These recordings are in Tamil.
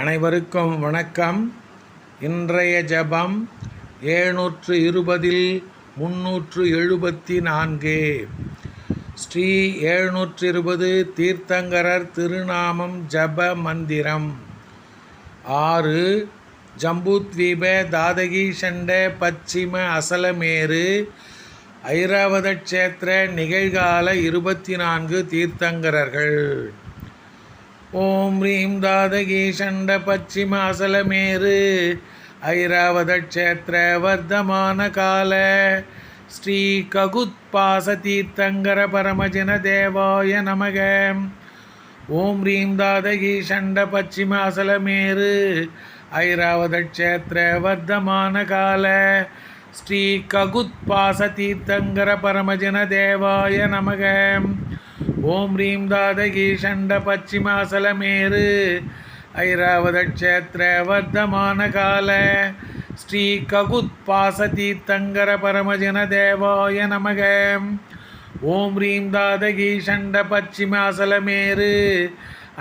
அனைவருக்கும் வணக்கம். இன்றைய ஜெபம் ஏழ்நூற்று இருபதில் முன்னூற்று எழுபத்தி நான்கு ஸ்ரீ ஏழ்நூற்று இருபது தீர்த்தங்கரர் திருநாமம் ஜப மந்திரம். ஆறு ஜம்பூத்வீப தாதகி ஷண்ட பச்சிம அசலமேரு ஐராவத கஷேத்திர நிகழ்கால இருபத்தி நான்கு தீர்த்தங்கரர்கள். ஓம் ரீம் தாதகி சண்ட பச்சிம அசலமேரு ஐராவத க்ஷேத்திர வர்த்தமான கால. ஸ்ரீ ககுத்பாச தீர்த்தங்கர பரமஜன தேவாய நமக. ஓம் ரீம் தாதகி சண்ட பச்சிம அசலமேரு ஐராவத க்ஷேத்திர வர்த்தமான கால. ஸ்ரீ ககுத்பாச தீர்த்தங்கர பரமஜன தேவாய நமகம் ஓம் ரீம் தாதகி சண்ட பச்சிமாசலமேரு ஐராவத க்ஷேத்திர வர்த்தமான கால. ஸ்ரீ ககுத்பாச தீர்த்தங்கர பரமஜன தேவாய நமக. ஓம் ரீம் தாதகி சண்ட பச்சிமாசலமேரு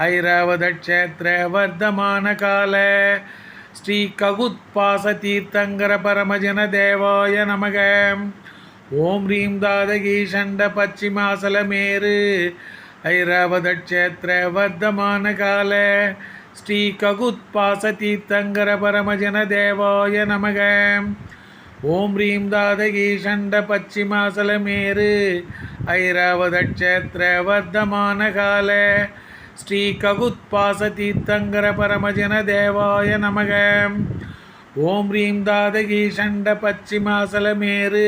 ஐராவத க்ஷேத்திர வர்த்தமான கால. ஸ்ரீ ககுத்பாச தீர்த்தங்கர பரமஜன தேவாய நமக. ஓம் ரீம் தாதகி சண்ட பச்சிமாசலமேரு ஐராவத க்ஷேத்திர வர்த்தமான கால. ஸ்ரீ ககுத்பாச தீர்த்தங்கர பரமஜன தேவாய நமக. ஓம் ரீம் தாதகி சண்ட பச்சிமாசலமேரு ஐராவத க்ஷேத்திர வர்த்தமான கால. ஸ்ரீ ககுத்பாச தீர்த்தங்கர பரமஜன தேவாய நமகம் ஓம் ரீம் தாதகி சண்ட பச்சிமாசலமேரு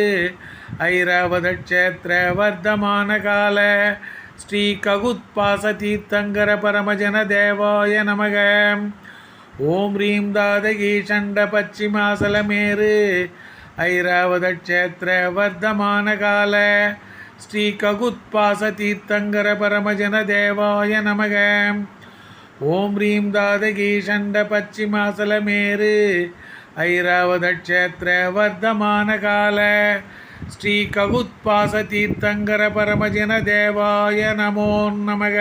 ஐராவத க்ஷேத்திர வர்த்தமான கால ஸ்ரீ ககுத்பாச தீர்த்தங்கர பரமஜன தேவாய நமக. ஓம் ரீம் தாதகி சண்ட பச்சிமாசலமேரு ஐராவத க்ஷேத்திர வர்த்தமான கால ஸ்ரீ ககுத்பாச தீர்த்தங்கர பரமஜன தேவாய நமக. ஓம் ரீம் தாதகி சண்ட பச்சிமாசலமேரு ஐராவத வர்த்தமான கால ஸ்ரீ ககுத்பாச தீர்த்தங்கர பரமஜன தேவாய நமோ நமக.